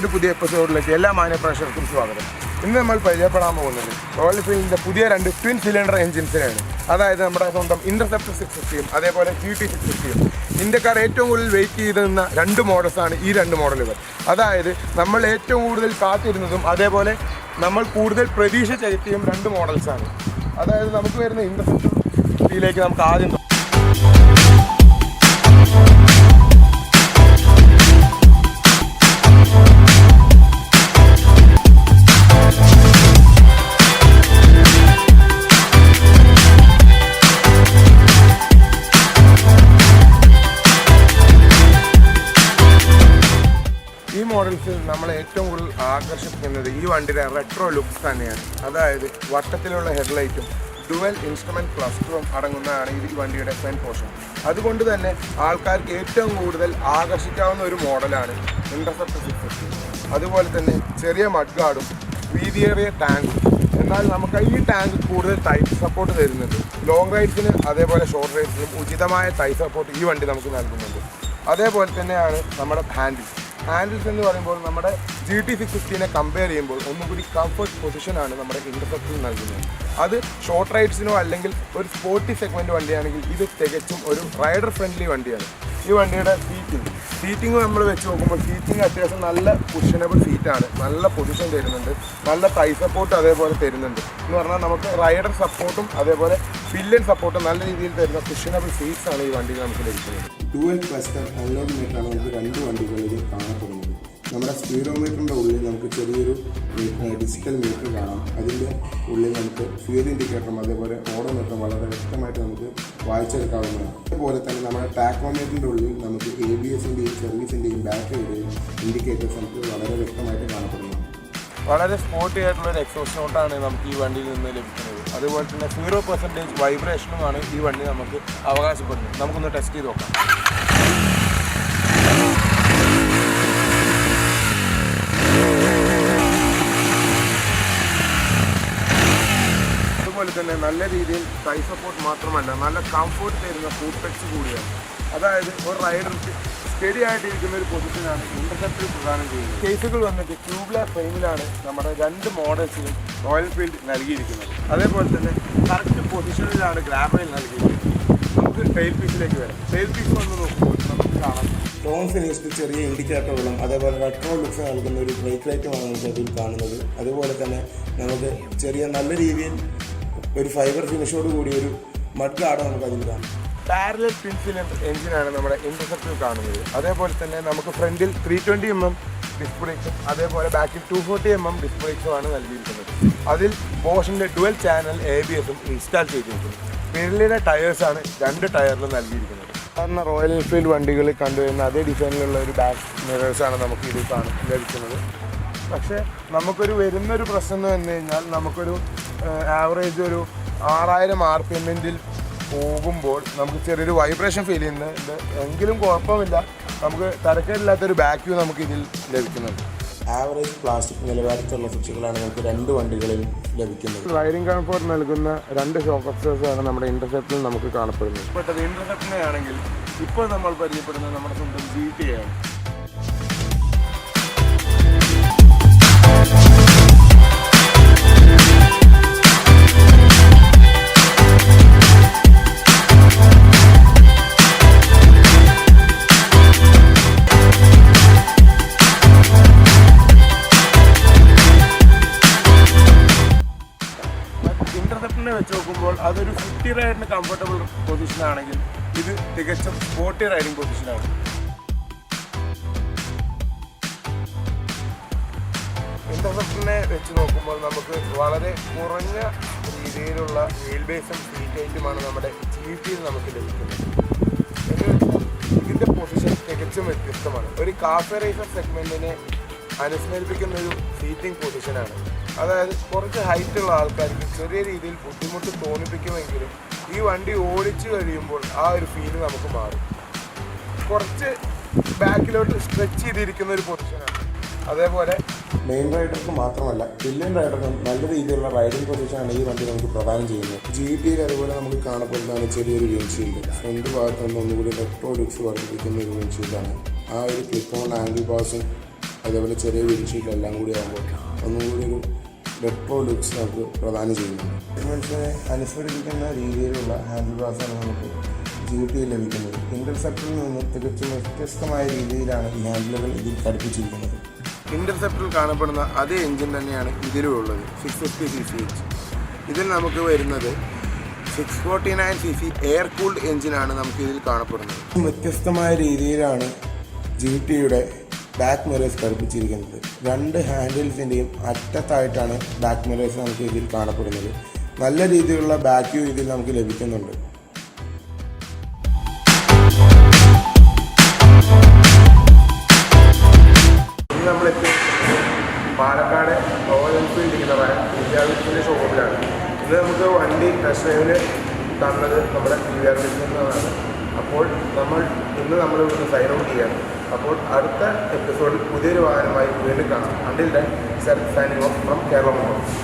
മറ്റൊരു പുതിയ എപ്പിസോഡിലേക്ക് എല്ലാ മാന്യ പ്രേക്ഷകർക്കും സ്വാഗതം. ഇന്ന് നമ്മൾ പരിചയപ്പെടാൻ പോകുന്നത് റോയൽ ഫീൽഡിന്റെ പുതിയ രണ്ട് ട്വിൻ സിലിണ്ടർ എഞ്ചിൻസിനാണ് അതായത് നമ്മുടെ സ്വന്തം ഇന്റർസെപ്റ്റർ സിക്സ് ഫിഫ്റ്റിയും അതേപോലെ ടി ടി സിക്സ് ഫിഫ്റ്റിയും ഇന്ത്യക്കാർ ഏറ്റവും കൂടുതൽ വെയിറ്റ് ചെയ്ത് നിന്ന രണ്ട് മോഡൽസാണ് ഈ രണ്ട് മോഡലുകൾ അതായത് നമ്മൾ ഏറ്റവും കൂടുതൽ കാത്തിരുന്നതും അതേപോലെ നമ്മൾ കൂടുതൽ പ്രതീക്ഷ ചെലുത്തിയും രണ്ട് മോഡൽസാണ് അതായത് നമുക്ക് വരുന്ന ഇന്റർസെപ്റ്റർ ഫിഫ്റ്റിയിലേക്ക് നമുക്ക് ആദ്യം ഈ മോഡൽസ് നമ്മളെ ഏറ്റവും കൂടുതൽ ആകർഷിക്കുന്നത് ഈ വണ്ടിയുടെ റെട്രോ ലുക്സ് തന്നെയാണ്. അതായത് വട്ടത്തിലുള്ള ഹെഡ്ലൈറ്റും ഡുവൽ ഇൻസ്ട്രുമെന്റ് ക്ലസ്റ്ററും അടങ്ങുന്നതാണ് ഈ വണ്ടിയുടെ ഫ്രണ്ട് പോർഷൻ അതുകൊണ്ട് തന്നെ ആൾക്കാർക്ക് ഏറ്റവും കൂടുതൽ ആകർഷിക്കാവുന്ന ഒരു മോഡലാണ് ഇന്റർസെപ്റ്റർ സിക്സ് അതുപോലെ തന്നെ ചെറിയ മഡ്ഗാർഡും വീതിയേറിയ ടാങ്കും എന്നാൽ നമുക്ക് ഈ ടാങ്ക് കൂടുതൽ ടൈറ്റ് സപ്പോർട്ട് തരുന്നുണ്ട് ലോങ് റൈഡ്സിന് അതേപോലെ ഷോർട്ട് റൈഡ്സിനും ഉചിതമായ ടൈറ്റ് സപ്പോർട്ട് ഈ വണ്ടി നമുക്ക് നൽകുന്നുണ്ട്. അതേപോലെ തന്നെയാണ് നമ്മുടെ ഹാൻഡിൽസ് ഹാൻഡിൽസ് എന്ന് പറയുമ്പോൾ നമ്മുടെ ജി ടി സിക്സ് ഫിഫ്റ്റീനെ കമ്പയർ ചെയ്യുമ്പോൾ ഒന്നും കൂടി കംഫർട്ട് പൊസിഷനാണ് നമ്മുടെ ഇന്റർസെപ്റ്റിൽ നൽകുന്നത്. അത് ഷോർട്ട് റൈഡ്സിനോ അല്ലെങ്കിൽ ഒരു സ്പോർട്ടി സെഗ്മെന്റ് വണ്ടിയാണെങ്കിൽ ഇത് തികച്ചും ഒരു റൈഡർ ഫ്രണ്ട്ലി വണ്ടിയാണ്. ഈ വണ്ടിയുടെ സീറ്റിംഗ് സീറ്റിംഗ് നമ്മൾ വെച്ച് നോക്കുമ്പോൾ സീറ്റിംഗ് അത്യാവശ്യം നല്ല കുഷനബിൾ സീറ്റാണ് നല്ല പൊസിഷൻ തരുന്നുണ്ട്. നല്ല തൈ സപ്പോർട്ട് അതേപോലെ തരുന്നുണ്ട്. എന്ന് പറഞ്ഞാൽ നമുക്ക് റൈഡർ സപ്പോർട്ടും അതേപോലെ ഫില്ലൻ സപ്പോർട്ടും നല്ല രീതിയിൽ തരുന്ന കുഷനബിൾ സീറ്റ്സ് ആണ് ഈ വണ്ടിയിൽ നമുക്ക് ലഭിക്കുന്നത്. ഡുവൽ ക്ലസ്റ്റർ അൺലോഡ് മീറ്റാണ് നമുക്ക് രണ്ട് വണ്ടികളിൽ കാണപ്പെടുന്നത്. നമ്മുടെ സ്പീഡോമീറ്ററിന്റെ ഉള്ളിൽ നമുക്ക് ചെറിയൊരു ഡിജിറ്റൽ മീറ്റർ കാണാം. അതിന്റെ ഉള്ളിൽ നമുക്ക് ഫ്യൂൽ ഇൻഡിക്കേറ്ററും അതേപോലെ ഓടോമീറ്ററും വളരെ വ്യക്തമായിട്ട് നമുക്ക് വായിച്ചെടുക്കാവുന്നതാണ്. അതുപോലെ തന്നെ നമ്മുടെ ടാക്കോമീറ്ററിന്റെ ഉള്ളിൽ നമുക്ക് എ ബി എസിന്റെയും സർവീസിന്റെയും ബാറ്ററിയുടെയും ഇൻഡിക്കേറ്റേഴ്സ് നമുക്ക് വളരെ വ്യക്തമായിട്ട് കാണപ്പെടുന്നു. വളരെ സ്പോർട്ടി ആയിട്ടുള്ള ഒരു എക്സോസ് നോട്ടാണ് നമുക്ക് ഈ വണ്ടിയിൽ നിന്ന് ലഭിക്കുന്നത്. അതുപോലെ തന്നെ സീറോ പെർസെന്റേജ് വൈബ്രേഷനുമാണ് ഈ വണ്ടി നമുക്ക് അവകാശപ്പെടുന്നത്. നമുക്കൊന്ന് ടെസ്റ്റ് ചെയ്ത് നോക്കാം. അതുപോലെ തന്നെ നല്ല രീതിയിൽ തൈ സപ്പോർട്ട് മാത്രമല്ല നല്ല കംഫോർട്ട് തരുന്ന ഫുഡ് ടെക്സ് കൂടിയാണ്. അതായത് ഒരു റൈഡർക്ക് സ്റ്റഡി ആയിട്ടിരിക്കുന്ന ഒരു പൊസിഷനാണ് ഇന്റർസെപ്റ്റിൽ പ്രധാനം ചെയ്യുന്നത്. കേസുകൾ വന്നിട്ട് ക്യൂബ്ല ഫ്രെയിമിലാണ് നമ്മുടെ രണ്ട് മോഡൽസിലും റോയൽ ഫീൽഡ് നൽകിയിരിക്കുന്നത്. അതേപോലെ തന്നെ കറക്റ്റ് പൊസിഷനിലാണ് ഗ്രാമയിൽ നൽകിയിരിക്കുന്നത്. നമുക്ക് ടെയിൽ പീസിലേക്ക് വരാം. ടെയിൽ പീസ് വന്ന് നോക്കുമ്പോൾ നമുക്ക് കാണാം. ടോൺ ഫിനിഷ്ഡ് ചെറിയ ഇൻഡിക്കേറ്ററുകളും അതേപോലെ റെട്രോ ലുക്സ് നൽകുന്ന ഒരു ബ്രേക്ക് ലൈറ്റുമാണ് നമുക്ക് അതിൽ കാണുന്നത്. അതുപോലെ തന്നെ നമുക്ക് ചെറിയ നല്ല രീതിയിൽ ഒരു ഫൈബർ ഫിനിഷോട് കൂടി ഒരു മഡ് ഗാർഡ് നമുക്ക് അതിൽ കാണാം. പാരലൽ ട്വിൻ സിലിണ്ടർ എഞ്ചിനാണ് നമ്മുടെ ഇന്റർസെപ്റ്റിൽ കാണുന്നത്. അതേപോലെ തന്നെ നമുക്ക് ഫ്രണ്ടിൽ ത്രീ ട്വന്റി എം എം ഡിസ്പ്ലേക്സും അതേപോലെ ബാക്കിൽ ടു ഫോർട്ടി എം എം ഡിസ്പ്ലേസും ആണ് നൽകിയിരിക്കുന്നത്. അതിൽ ബോഷിന്റെ ഡുവൽ ചാനൽ എ ബി എസും ഇൻസ്റ്റാൾ ചെയ്തിരിക്കുന്നു. പിരലിയുടെ ടയേഴ്സാണ് രണ്ട് ടയറിലും നൽകിയിരിക്കുന്നത്. സാധാരണ റോയൽ എൻഫീൽഡ് വണ്ടികളിൽ കണ്ടുവരുന്ന അതേ ഡിസൈനിലുള്ള ഒരു ബാക്ക് മിറേഴ്സാണ് നമുക്ക് ഇതിൽ കാണും ലഭിക്കുന്നത്. പക്ഷേ നമുക്കൊരു വരുന്നൊരു പ്രശ്നം എന്ന് പറഞ്ഞു കഴിഞ്ഞാൽ നമുക്കൊരു ആവറേജ് ഒരു ആറായിരം ആർ പി എമ്മിന്റെ പോകുമ്പോൾ നമുക്ക് ചെറിയൊരു വൈബ്രേഷൻ ഫീൽ ചെയ്യുന്നുണ്ട്. എങ്കിലും കുഴപ്പമില്ല. നമുക്ക് തരക്കേടില്ലാത്തൊരു ബാക്ക് വ്യൂ നമുക്ക് ഇതിൽ ലഭിക്കുന്നുണ്ട്. ആവറേജ് പ്ലാസ്റ്റിക് നിലവാരത്തിലുള്ള സ്വിച്ചുകളാണ് നമുക്ക് രണ്ട് വണ്ടികളിൽ ലഭിക്കുന്നത്. ഡ്രൈവിംഗ് കംഫോർട്ട് നൽകുന്ന രണ്ട് ഷോക്ക് ആണ് നമ്മുടെ ഇന്റർസെപ്റ്റിൽ നമുക്ക് കാണപ്പെടുന്നത്. പെട്ടത് ഇന്റർസെപ്റ്റിനെ ആണെങ്കിൽ ഇപ്പോൾ നമ്മൾ പരിചയപ്പെടുന്നത് നമ്മുടെ സ്വന്തം ജി ടി ആണ്. പൊസിഷൻ ആണെങ്കിൽ ഇത് തികച്ചും സ്പോട്ടി റൈഡിംഗ് പൊസിഷനാണ് ഇന്റർസെപ്റ്റിനെ വെച്ച് നോക്കുമ്പോൾ നമുക്ക് വളരെ കുറഞ്ഞ രീതിയിലുള്ള വീൽ ബേസും സീറ്റ് നമ്മുടെ ജി നമുക്ക് ലഭിക്കുന്നത്. ഇതിന്റെ പൊസിഷൻ തികച്ചും വ്യത്യസ്തമാണ്. ഒരു കാഫെ റേസർ സെഗ്മെന്റിനെ അനുസ്മരിപ്പിക്കുന്ന ഒരു സീറ്റിംഗ് പൊസിഷനാണ് അതായത് കുറച്ച് ഹൈറ്റുള്ള ആൾക്കാർക്ക് ചെറിയ രീതിയിൽ ബുദ്ധിമുട്ട് തോന്നിപ്പിക്കുമെങ്കിലും ഈ വണ്ടി ഓടിച്ചു കഴിയുമ്പോൾ ആ ഒരു ഫീൽ നമുക്ക് മാറും. കുറച്ച് ബാക്കിലോട്ട് സ്ട്രെച്ച് ചെയ്തിരിക്കുന്ന ഒരു പൊസിഷനാണ് അതേപോലെ മെയിൻ റൈഡർക്ക് മാത്രമല്ല പില്ലിയൻ റൈഡർക്കും നല്ല രീതിയിലുള്ള റൈഡിംഗ് പൊസിഷനാണ് ഈ വണ്ടി നമുക്ക് പ്രദാനം ചെയ്യുന്നത്. ജി ടിയിൽ അതുപോലെ നമുക്ക് കാണപ്പെടുന്നതാണ് ചെറിയൊരു വിൻഷീൽഡ് ഫ്രണ്ട് ഭാഗത്ത് നിന്ന് ഒന്നുകൂടി റെട്രോ ലുക്സ് വർദ്ധിപ്പിക്കുന്ന ഒരു വിൻഷീൽഡാണ് ആ ഒരു ക്ലിപ്പ് ഓൺ ആംഗിൾ പാസും അതേപോലെ ചെറിയ വിൻഷീറ്റ് എല്ലാം കൂടി ആകുമ്പോൾ ഒന്നുകൂടി ഒരു റെട്രോ ലുക്സ് നമുക്ക് പ്രദാനം ചെയ്യുന്നുണ്ട്. മനുഷ്യനെ അനുസ്മരിപ്പിക്കുന്ന രീതിയിലുള്ള ഹാൻഡിൽ ബാസാണ് നമുക്ക് ജി ടി ലഭിക്കുന്നത് ഇന്റർസെപ്റ്ററിൽ നിന്ന് തികച്ചും വ്യത്യസ്തമായ രീതിയിലാണ് ഈ ഹാൻഡിലുകൾ ഇതിൽ ഘടിപ്പിച്ചിരിക്കുന്നത്. ഇന്റർസെപ്റ്ററിൽ കാണപ്പെടുന്ന അതേ എഞ്ചിൻ തന്നെയാണ് ഇതിലും ഉള്ളത് six fifty C C H ഇതിൽ നമുക്ക് വരുന്നത് six forty nine C C air cooled എഞ്ചിനാണ് നമുക്ക് ഇതിൽ കാണപ്പെടുന്നത്. വ്യത്യസ്തമായ രീതിയിലാണ് ജി ടിയുടെ ബാക്ക് മിറേഴ്സ് ഘടിപ്പിച്ചിരിക്കുന്നത്. രണ്ട് ഹാൻഡിൽസിന്റെയും അറ്റത്തായിട്ടാണ് ബാക്ക് മിറേഴ്സ് നമുക്ക് ഇതിൽ കാണപ്പെടുന്നത്. നല്ല രീതിയിലുള്ള ബാക്ക് വ്യൂ ഇതിൽ നമുക്ക് ലഭിക്കുന്നുണ്ട്. ഇന്ന് നമ്മളെത്തി പാലക്കാട് റോയൽ എൻഫീൽഡ് ഡീലറായ വിദ്യാഭ്യാസത്തിന്റെ ഷോപ്പിലാണ് ഇന്ന് നമുക്ക് വണ്ടി ടെസ്റ്റ് ഡ്രൈവിന് തന്നത് നമ്മുടെ വിദ്യാഭ്യാസത്തിൽ നിന്നാണ് അപ്പോൾ നമ്മൾ ഇന്ന് നമ്മൾ ഇവിടുന്ന് സൈൻ ഔട്ട് ചെയ്യാണ് അപ്പോൾ അടുത്ത എപ്പിസോഡിൽ പുതിയൊരു വാഹനമായി വീണ്ടും കാണാം. Until then self signing off from Kerala motors